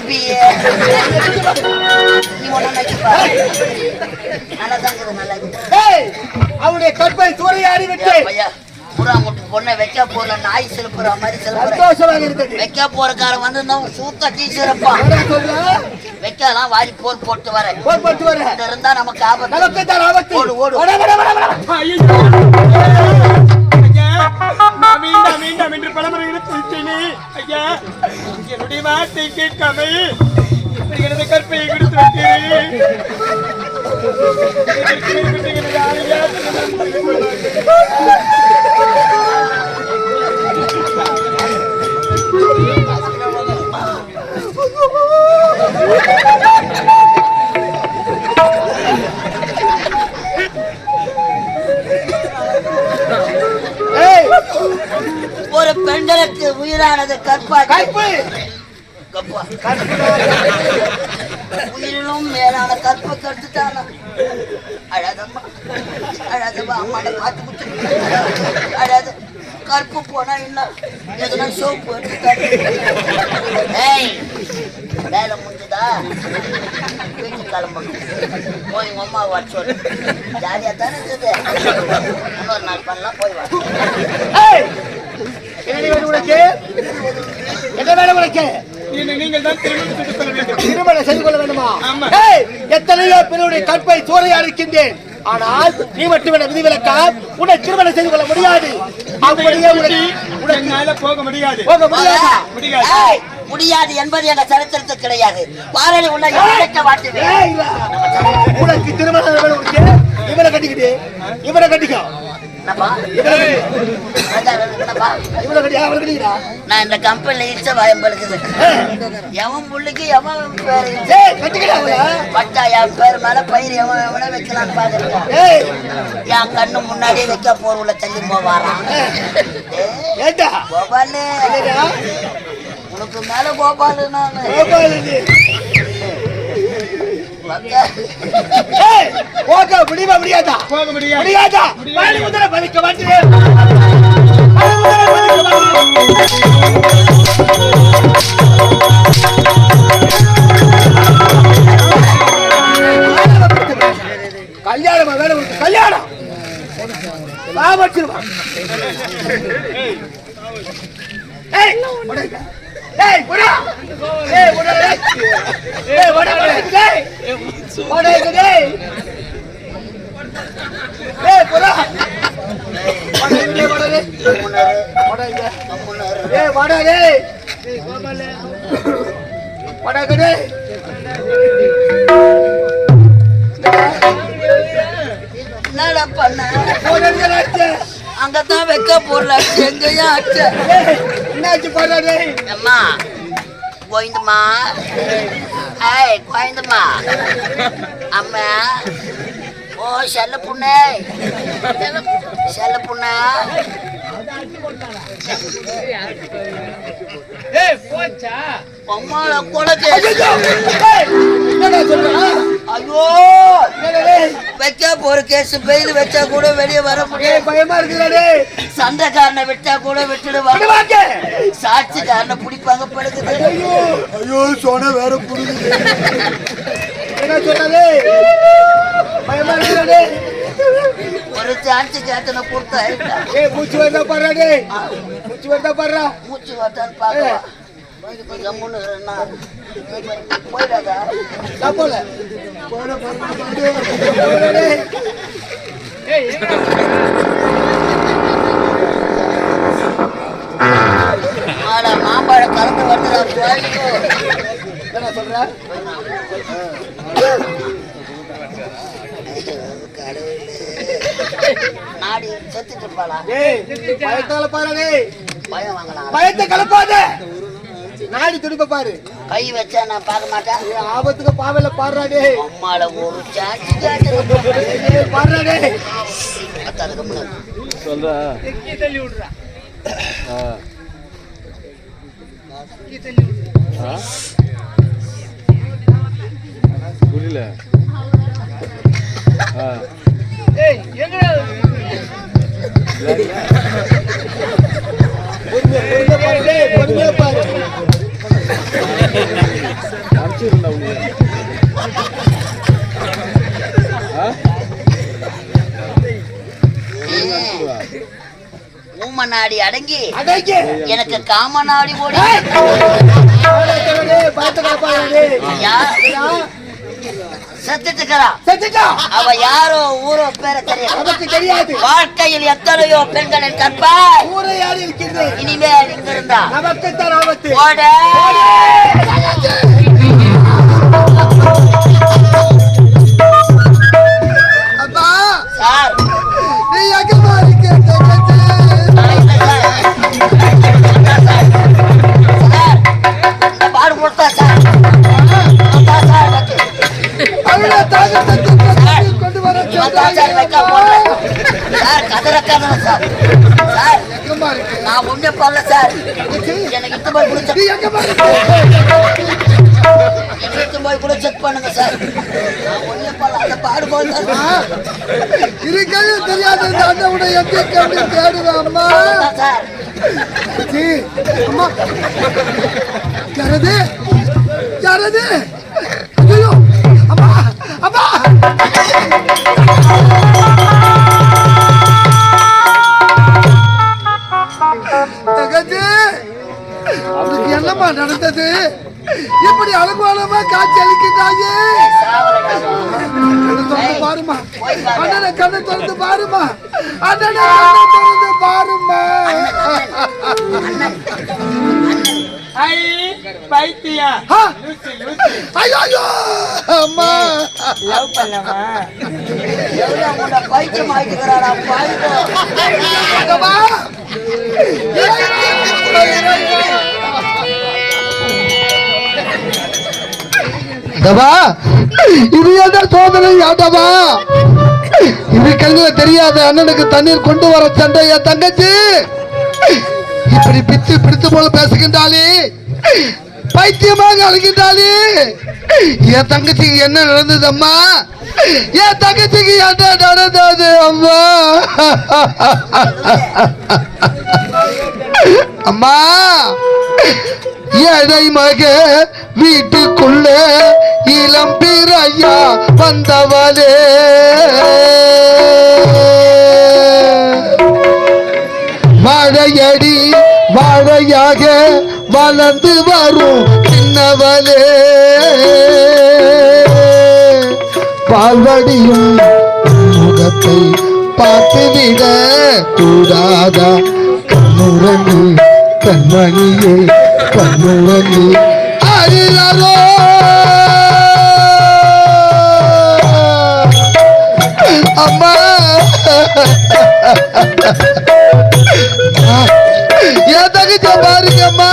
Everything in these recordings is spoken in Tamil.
போய் நீ ஒண்ணு நக்கிப்பா நல்லா தான் இருக்குது நல்லா இருக்குது ஏய், அவனுடைய கற்பை சூறையாடி விட்டு ஐயா புறா முட்டு பொண்ணை வைக்க போற நாய் செலுப்புற மாதிரி செலுப்புற சந்தோஷமாக இருந்தது வைக்க போறக்காரன் வந்து நான் சூத்த டீச்சரப்பா என்ன சொல்ற? வைக்கலாம் வாரி போர் போட்டு வரேன் போர் போட்டு வர. இருந்தா நமக்கு ஆபத்து நமக்கு தான் ஓடு, ஓடு. மீண்டும் மீண்டும் என்று பலமுறை ஐயா என்னுடைய வார்த்தை கேட்காமல் இப்படி எனது கற்பையை கொடுத்து விட்டீர்கள் உயிரானது கற்பு. கப்பா உயிரினும் மேலான கற்பை கட்டுட்டானா அழாதம்மா. அழாதம்மா அம்மாட காத்து குத்து அழாத. கற்பு போனா என்ன? எதுனா சோப்பு. ஏய் வேலை முடிஞ்சுதா? வீட்டுக்கு கிளம்பணும் போய் அம்மா வர சொல்லு. ஜாலியா தானே இருக்குது. இன்னொரு நாள் பண்ணலாம் போய் வா. என்ன வேணும் உனக்கு? திருமணம் செய்து கொள்ள வேண்டும். எத்தனையோ பேருடைய கற்பை சூறையாடி இருக்கின்றேன் ஆனால் நீ மட்டும் என விதிவிலக்கா உன்னை திருமணம் செய்து கொள்ள முடியாது. அப்படியே உனக்கு போக முடியாது. போக முடியாதா? முடியாது. ஏய், முடியாது என்பது எங்க சரித்திரத்தில் கிடையாது. பாரதி உன்னை. உனக்கு திருமணம் இவனை கட்டிக்கிட்டு இவனை கட்டிக்கோ. நான் இந்த கம்பெனில இச்ச பயம் எவன் புள்ளிக்கு எவன் பட்டா என் பேர் மேல பயிர் எவன் எவனை வைக்கலாம்னு பாக்குறேன் என் கண்ணு முன்னாடியே வைக்க போர்வுல தள்ளி ஏண்டா? கோபாலு? உனக்கு மேல கோபாலு நானு போக முடியுமா முடியாதா? போக முடியாது. பாடி முதல்ல பதிக்க மாட்டேன் கல்யாணம்? வேலை உனக்கு கல்யாணம். ஏய். உடைங்க. ஏய் புடா ஏய் புடா ஏய் புடா டேய் உடைங்க டேய் ஏய். புடா உடைங்க உடைங்க உடைங்க ஏய் வடா டேய் வடா டேய் என்னடா பண்ண? உடைங்க டேய் அங்கதான் வைக்க போறல எங்கேயும் அச்ச என்னாச்சு போடா அம்மா கோவிந்தம்மா. ஏய் கோவிந்தம்மா. அம்மா ஓ செல்ல புண்ணே. செல்ல புண்ணா? அம்மால போற கேஸ் பெயில் வச்சா கூட வெளியே வர முடியாது பயமா இருக்குடா சண்டைக்காரனை விட்டா கூட விட்டுடுவாங்க சாட்சிக்காரனை பிடிப்பாங்க படுக்குது ஐயோ சொன்ன வேற என்ன சொன்னது பயமா ಬರುತ್ತೆ ಅಂತ ಜಾತನ ಕೊಡ್ತಾ ಇಲ್ಲ ಏ ಮುಚ್ಚಿ ಬರ್ತಾ ಬರ್ರ ಡೇ ಮುಚ್ಚಿ ಬರ್ತಾ ಬರ್ರ ಮುಚ್ಚಿ ಬರ್ತಾ ಪಾಪ மாம்பழ கலந்து வருது சொல்றேன் நாடி செத்துட்டு இருப்பாளா? டேய் பயத்தால பாரு பயம் வாங்கலாம். பயத்தை கலப்பாத. நாடி துடிப்ப பாரு. கை வச்சா நான் பார்க்க மாட்டேன். ஆபத்துக்கு பாவையில பாடுறா டேய். அம்மால ஒரு சாச்சி சாச்சி ஏய், பாடுறா டேய். அதுக்கு முன்னாடி சொல்றா. ஆ. ஆ? புரியல. ஆ. பொறுமையா பாரு டேய் பொறுமையா பாரு அனுப்பிச்சிருந்தா உனக்கு ஆ? அனுப்பிச்சுடுவா. ஊம நாடி அடங்கி எனக்கு காம நாடி ஓடி செத்துட்டு? அவ யாரோ ஊரோ பேர தெரியும் நமக்கு தெரியாது. வாழ்க்கையில் எத்தனையோ பெண்களின் கற்பா. ஊரை யார் இருக்கிறது? இனிமேல் இங்க இருந்தா. நமக்கு தான் ஆபத்து. ஓட! எனக்கு இட்டு போய் கூட செக் போய் கூட செக் பண்ணுங்க சார் நான் ஒண்ணே பண்ணல அந்த பாடு போடுறேன் இருக்கவே தெரியாத இந்த அண்ணன் எங்க கண்டு தேடுவேன் அம்மா? சார் ஜி, அம்மா. யாரது? யாரது? ஐயோ அம்மா அம்மா. என்னம்மா நடந்தது. இப்படி அலங்கோலமா காட்சி அளிக்கிறாயே கண்ணை திறந்து பாருமா. அண்ணனை கண்ணை திறந்து பாருமா. அண்ணனை கண்ணை திறந்து பாருமா. ஐ ஆயிட்டுக்கிறாடா இது என்ன சோதனை ஆட்டவா இது கண்ணில் தெரியாத அண்ணனுக்கு தண்ணீர் கொண்டு வர சண்டை என் தங்கச்சி? இப்படி பித்து பிடித்து போல பேசுகின்றாளே. பைத்தியமாக அழுகின்றாளே. என் தங்கச்சிக்கு என்ன நடந்தது அம்மா? என் தங்கச்சிக்கு என்ன நடந்தது அம்மா? அம்மா எடை மக வீட்டுக்குள்ள இளம் பிறையா வந்தவளே? மழையடி வாழையாக வளர்ந்து வரும் சின்னவளே. பால்வடியும் முகத்தை பார்த்துவிட கூடாதா? முரண்டு கண்மணியே கண்ணுடனே அருளோ அம்மா. என் தகுச்ச பாருங்கம்மா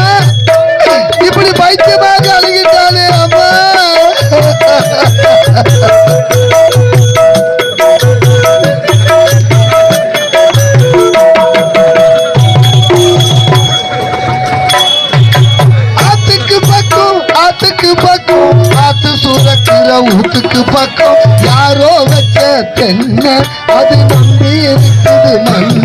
கண்ண அது நம்பி இருக்குது நம்ம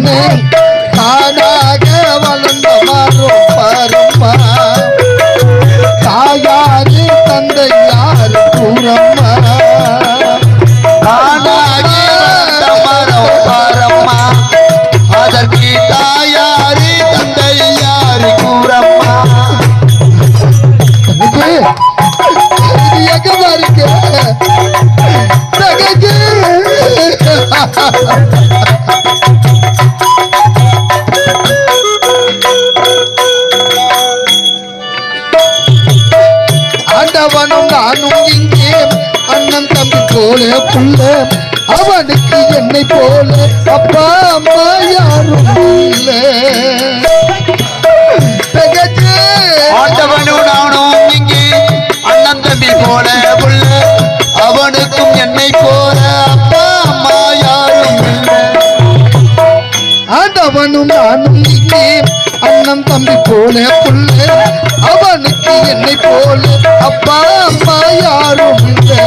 போல புள்ள அவனுக்கு என்னை போல அப்பா அம்மா யாரும் இல்லை. ஆண்டவனும் நானும் இங்கே அண்ணன் தம்பி போல உள்ள அவனுக்கும் என்னை போல அப்பா அம்மா யாரும் இல்லை. ஆண்டவனும் நானும் இங்கே அண்ணன் தம்பி போல புள்ள அவனுக்கு என்னை போல அப்பா அம்மா யாரும் இல்லை.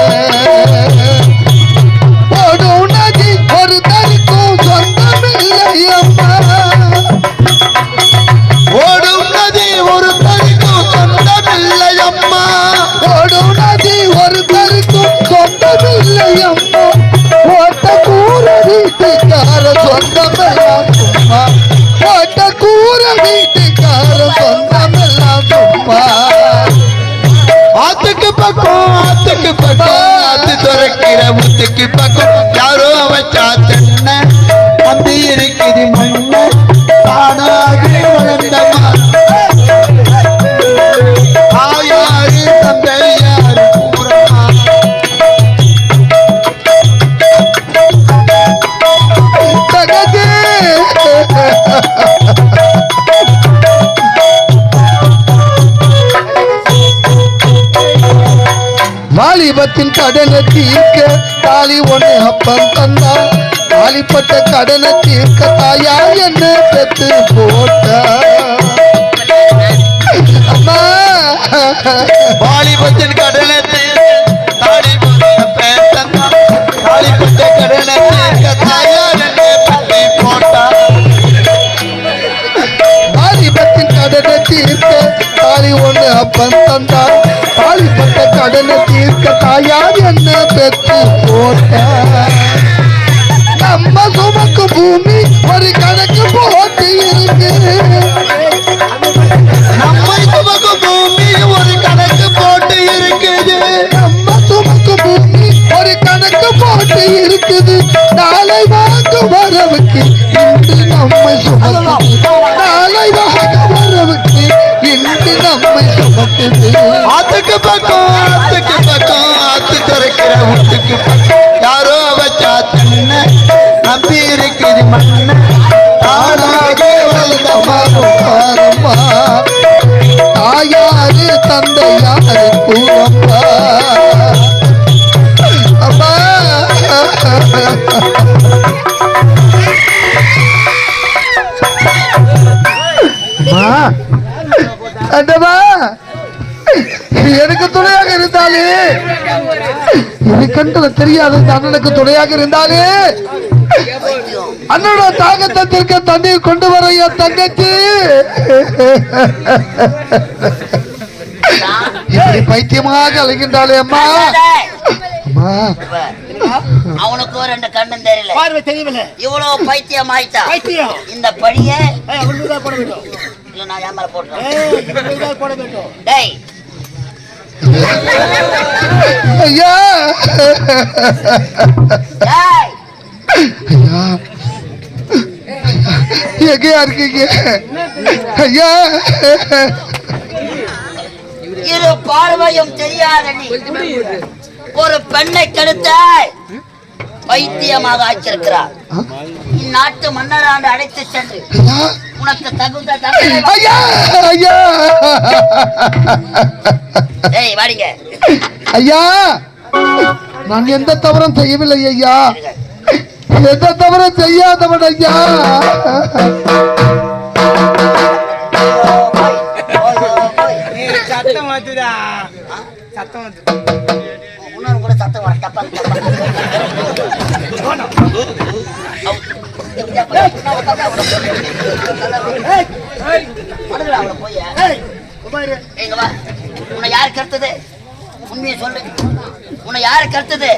துறக்கிற முத்துக்கு பக்கம் வாலிபத்தின் கடனை தீர்க்க தாலி ஒண்ணு அப்பம் தந்தா தாலிப்பட்ட கடனை தீர்க்க தாயா என்ன பெத்து போட்ட அம்மா. வாலிபத்தின் கடனை தீர்க்க தாலி ஒண்ணு அப்பன் தந்தா தாலிப்பட்ட கடனை தீர்க்க தாயார் என்ன பெத்து போட்ட நம்ம சுமக்கு பூமி ஒரு கணக்கு போட்டு இருக்கு. நம்மை சுமக்கு பூமி ஒரு கணக்கு போட்டு இருக்குது. நம்ம சுமக்கு பூமி ஒரு கணக்கு போட்டு இருக்குது. நாளை வாங்க வரவுக்கு இன்று நம்மை சுமக்குது நாளை வாங்க வரவுக்கு இன்று நம்மை சுமக்குது. ஆத்துக்கு பக்கம் ஆத்துக்கு பக்கம் ஆத்து துறைக்கிற வீட்டுக்கு பக்கம். யாரோ வச்சா தன்ன நம்பி இருக்குது மண்ண தானாக வளர்ந்தமா பாரம்மா. தாயாரு தந்தையாரு கூறம்மா அம்மா அம்மா. அண்டமா எனக்கு துணையாக இருந்தாலே? எனக்கு தெரியாத அண்ணனுக்கு துணையாக இருந்தாலே? அண்ணனோட தாகத்திற்கு தண்ணீர் கொண்டு வர என் தங்கச்சி! இப்படி பைத்தியமாக அழைக்கின்றாளே அம்மா. அம்மா. அவனுக்கு ரெண்டு கண்ணும் தெரியல. பார்வை தெரியவில்லை. இவ்வளவு பைத்தியம். ஆயிட்டா பைத்தியம் இந்த படிய இல்ல நான் ஏன் மேல போட்டுறேன் போட வேண்டும். டேய். ஐயா. டேய். ஐயா. எங்கேயா இருக்கீங்க? ஐயா. இரு பார்வையும் தெரியாத நீ. ஒரு பெண்ணை கெடுத்தாய். பைத்தியமாக ஆக்கியிருக்கிறார். இந்நாட்டு மன்னராண்டு அழைத்து சென்று. உனக்கு தகுந்த ஐயா ஐயா ஏய் வாடிங்க ஐயா நான் எந்த தவறும் செய்யவில்லை ஐயா எந்த தவறும் செய்யாதவன் ஐயா சத்தம் வந்துதா சத்தம் வந்து கூட சத்தம் வர டப்பா உன்னை யாரு கருத்தது உண்மையை சொல்லு உன்னை யாரு கருத்தது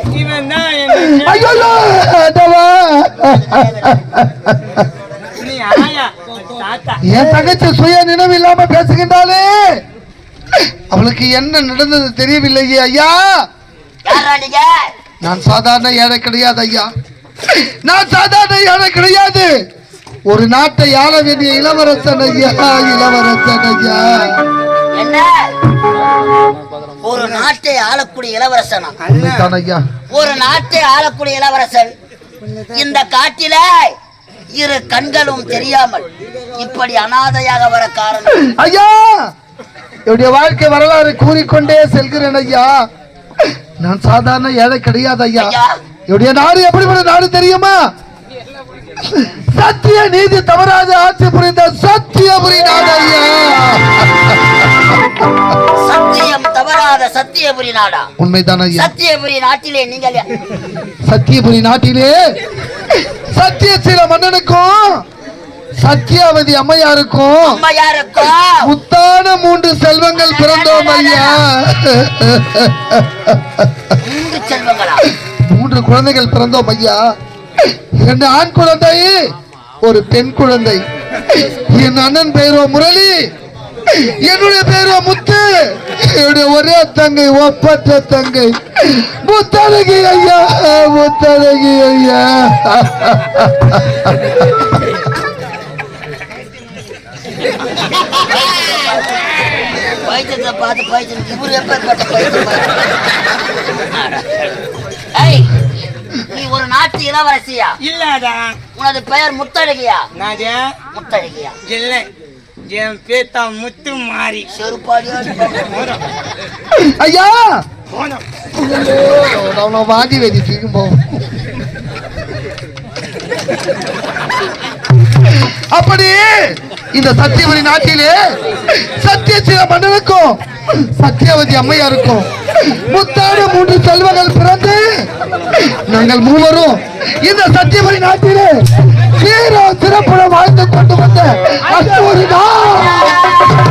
என் தங்கச்சி சுய நினைவு இல்லாம பேசுகின்றாளே. அவளுக்கு என்ன நடந்தது தெரியவில்லையே ஐயா. நான் சாதாரண ஏழை கிடையாது ஐயா. நான் சாதாரண ஏழை கிடையாது. ஒரு நாட்டை ஆள வேண்டிய இளவரசன் ஐயா இளவரசன் ஐயா. ஒரு நாட்டை ஆளக்கூடிய இளவரசனா? ஒரு நாட்டை ஆளக்கூடிய இளவரசன். இந்த காட்டில இரு கண்களும் தெரியாமல் இப்படி அனாதையாக வர காரணம்? ஐயா என்னுடைய வாழ்க்கை வரலாறு கூறிக்கொண்டே செல்கிறேன் ஐயா. நான் சாதாரண ஏழை கிடையாது ஐயா என்னுடைய நாடு எப்படிப்பட்ட நாடு தெரியுமா? சத்திய நீதி தவறாத ஆட்சி புரிந்த சத்தியபுரி நாடு ஐயா. சத்தியம் தவறாத சத்தியபுரி நாடா உண்மைதான் ஐயா. சத்தியபுரி நாட்டிலே நீங்கள் சத்தியபுரி நாட்டிலே சத்தியசீல மன்னனுக்கும் சத்தியாவதி அம்மையாருக்கும் அம்மையாருக்கோ? முத்தான மூன்று செல்வங்கள் பிறந்தோம் ஐயா. மூன்று குழந்தைகள் பிறந்தோம் ஐயா இரண்டு ஆண் குழந்தை ஒரு பெண் குழந்தை. என் அண்ணன் பெயரோ முரளி என்னுடைய பெயரோ முத்து. என்னுடைய ஒரே தங்கை ஒப்பற்ற தங்கை. முத்தழகி ஐயா முத்தழகி ஐயா. பைத்தியத்தை பார்த்து பைத்தியம் இவரு எப்பேற்பட்ட பைத்தியம்? நீ ஒரு நாட்டு இளவரசியா இல்லாதா? உனது பெயர் முத்தழகியா? நாஜா முத்தழகியா? இல்லை. என் பேத்தா முத்து மாறி. செருப்பாடியா ஐயா! போனோம். அவனை வாந்தி வேதி தூக்கும் போவோம் அப்படி இந்த சத்தியவதி நாட்டிலே சத்தியசீல மன்னனுக்கும் சத்தியவதி அம்மையாருக்கும் முத்தாடு மூன்று செல்வங்கள் பிறந்து நாங்கள் மூவரும் இந்த சத்தியமணி நாட்டிலே சீரோ சிறப்புடன் வாழ்ந்து கொண்டு வந்த அஸ்தூரி தான்